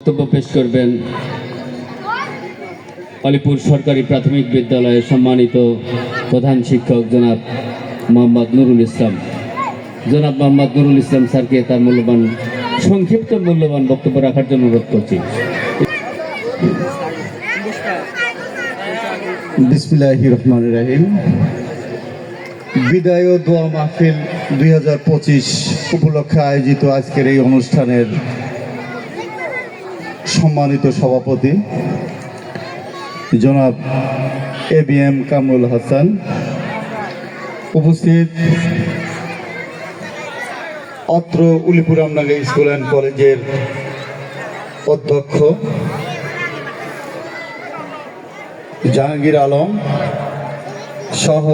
বক্তব্য পেশ করবেন আলিপুর সরকারি প্রাথমিক বিদ্যালয়ের সম্মানিত প্রধান শিক্ষক জনাব মোহাম্মদ নুরুল ইসলাম। জনাব মোহাম্মদ নুরুল ইসলাম স্যারকে তার মূল্যবান, সংক্ষিপ্ত মূল্যবান বক্তব্য রাখার জন্য অনুরোধ করছি। রহমান রাহিম। বিদায় দোয়া মাহফিল দুই হাজার পঁচিশ উপলক্ষে আয়োজিত আজকের এই অনুষ্ঠানের সম্মানিত সভাপতি, জনাব A B M Kamrul Hasan, উপস্থিত অত্র উলিপুর আমনাগা স্কুল অ্যান্ড কলেজের অধ্যক্ষ, জাহাঙ্গীর আলম সহ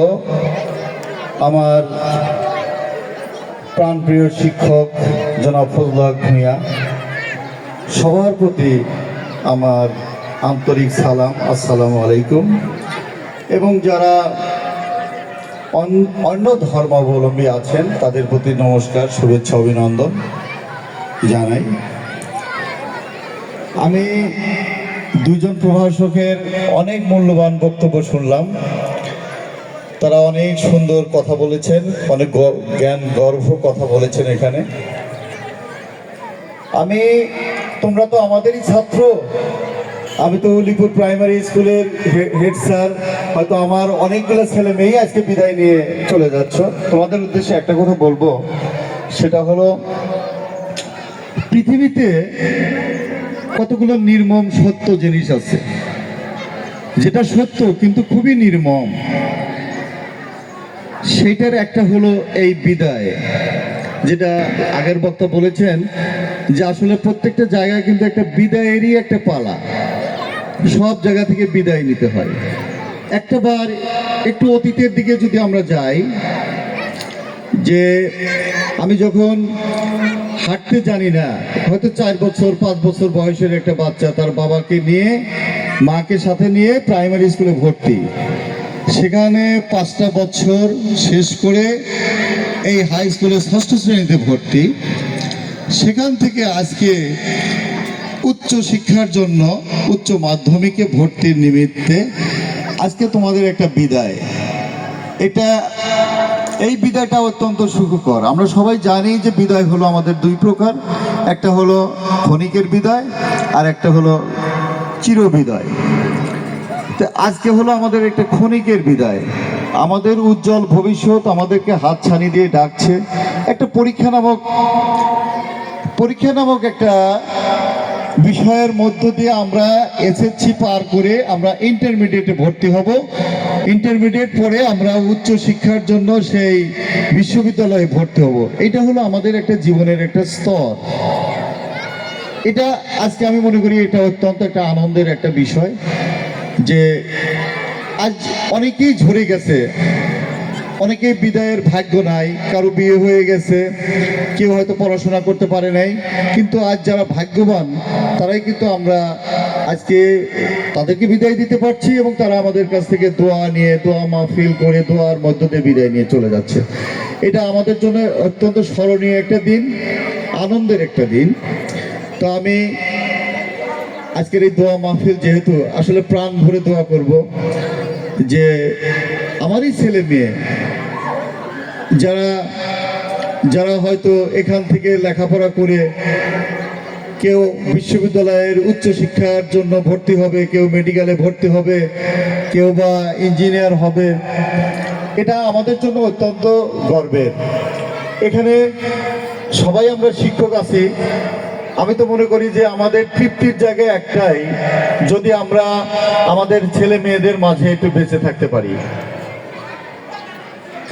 আমার প্রাণপ্রিয় শিক্ষক জনাব ফজলুল হক ভূঁইয়া সবার প্রতি আমার আন্তরিক সালাম, আসসালামু আলাইকুম। এবং যারা অন- অন্য ধর্মাবলম্বী আছেন, তাদের প্রতি নমস্কার, শুভেচ্ছা, অভিনন্দন জানাই। আমি দুজন প্রভাষকের অনেক মূল্যবান বক্তব্য শুনলাম। তারা অনেক সুন্দর কথা বলেছেন, অনেক জ্ঞান গর্ভ কথা বলেছেন এখানে। আমি তোমরা তো আমাদেরই ছাত্র। আমি তো উলিপুর প্রাইমারি স্কুলের হেড স্যার হয়তো আমার অনেকগুলো ছেলে মেয়েই আজকে বিদায় নিয়ে চলে যাচ্ছ। তোমাদের উদ্দেশ্যে একটা কথা বলব। সেটা হলো, পৃথিবীতে কতগুলো নির্মম সত্য জিনিস আছে। যেটা সত্য কিন্তু খুবই নির্মম। সেটার একটা হলো এই বিদায়। যেটা আগের বক্তা বলেছেন যে আসলে প্রত্যেকটা জায়গায় কিন্তু একটা বিদায়েরই একটা পালা। সব জায়গা থেকে বিদায় নিতে হয়। একটা বার একটু অতীতের দিকে যদি আমরা যাই, যে আমি যখন হাঁটতে জানি না, হয়তো চার বছর, পাঁচ বছর বয়সের একটা বাচ্চা তার বাবাকে নিয়ে, মাকে সাথে নিয়ে প্রাইমারি স্কুলে ভর্তি। সেখানে পাঁচটা বছর শেষ করে এই হাই স্কুলে ষষ্ঠ শ্রেণীতে ভর্তি। সেখান থেকে আজকে উচ্চ শিক্ষার জন্য উচ্চ মাধ্যমিকে ভর্তির নিমিত্তে আজকে তোমাদের একটা বিদায়। এটা, এই বিদায়টা অত্যন্ত সুখকর। আমরা সবাই জানি যে বিদায় হলো আমাদের দুই প্রকার। একটা হলো ক্ষণিকের বিদায়, আর একটা হলো চির বিদায় তো আজকে হলো আমাদের একটা ক্ষণিকের বিদায়। আমাদের উজ্জ্বল ভবিষ্যৎ আমাদেরকে হাত ছানি দিয়ে ডাকছে। একটা পরীক্ষা নামক পরীক্ষা নামক একটা বিষয়ের মধ্য দিয়ে আমরা এসএসসি পার করে আমরা ইন্টারমিডিয়েটে ভর্তি হব। ইন্টারমিডিয়েট পরে আমরা উচ্চ শিক্ষার জন্য সেই বিশ্ববিদ্যালয়ে ভর্তি হব। এটা হলো আমাদের একটা জীবনের একটা স্তর। এটা আজকে আমি মনে করি এটা অত্যন্ত একটা আনন্দের একটা বিষয় যে আজ অনেকেই ঝরে গেছে। অনেকেই বিদায়ের ভাগ্য নাই, কারও বিয়ে হয়ে গেছে, কেউ হয়তো পড়াশোনা করতে পারে নাই, কিন্তু আজ যারা ভাগ্যবান, তারাই কিন্তু আমরা আজকে তাদেরকে বিদায় দিতে পারছি এবং তারা আমাদের কাছ থেকে দোয়া নিয়ে, দোয়া মাহফিল করে, দোয়ার মধ্য দিয়ে বিদায় নিয়ে চলে যাচ্ছে। এটা আমাদের জন্য অত্যন্ত স্মরণীয় একটা দিন, আনন্দের একটা দিন। তো আমি আজকের এই দোয়া মাহফিল যেহেতু আসলে প্রাণ ভরে দোয়া করব যে আমারই ছেলে মেয়ে যারা যারা হয়তো এখান থেকে লেখাপড়া করে কেউ বিশ্ববিদ্যালয়ের উচ্চ শিক্ষার জন্য ভর্তি হবে, কেউ মেডিকেলে ভর্তি হবে, কেউ বা ইঞ্জিনিয়ার হবে, এটা আমাদের জন্য অত্যন্ত গর্বের। এখানে সবাই আমরা শিক্ষক আছি। আমি তো মনে করি যে আমাদের তৃপ্তির জায়গায় একটাই, যদি আমরা আমাদের ছেলে মেয়েদের মাঝে একটু বেঁচে থাকতে পারি।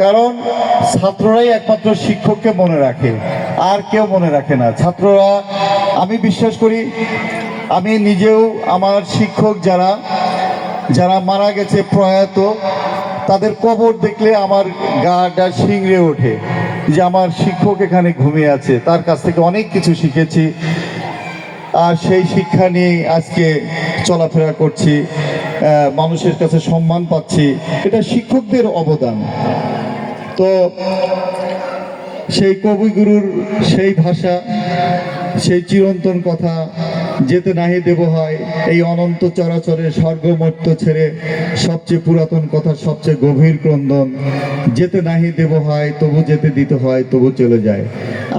কারণ ছাত্ররাই একমাত্র শিক্ষককে মনে রাখে, আর কেউ মনে রাখে না। ছাত্ররা, আমি বিশ্বাস করি, আমি নিজেও আমার শিক্ষক যারা যারা মারা গেছে প্রয়াত, তাদের কবর দেখলে আমার গা গাটা শিংড়ে ওঠে যে আমার শিক্ষক এখানে ঘুমিয়ে আছে, তার কাছ থেকে অনেক কিছু শিখেছি। আর সেই শিক্ষা নিয়ে আজকে চলাফেরা করছি মানুষের কাছে সম্মান পাচ্ছি। এটা শিক্ষকদের অবদান। তো সেই কবিগুরুর সেই ভাষা, সেই চিরন্তন কথা, যেতে নাহি দেব হয়, এই অনন্ত চরাচরে স্বর্গমর্ত ছেড়ে সবচেয়ে পুরাতন কথা, সবচেয়ে গভীর ক্রন্দন, যেতে নাহি দেব হয়, তবু যেতে দিতে হয়, তবু চলে যায়।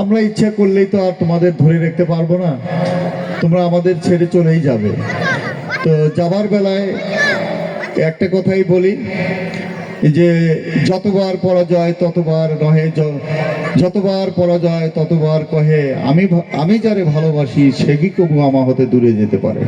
আমরা ইচ্ছা করলেই তো আর তোমাদের ধরে রাখতে পারব না, তোমরা আমাদের ছেড়ে চলেই যাবে। তো যাবার বেলায় একটা কথাই বলি যে যতবার পরাজয়, ততবার নহে যতবার পরাজয়, ততবার কহে, আমি আমি যারে ভালোবাসি, সে কি কবু আমা হতে দূরে যেতে পারে?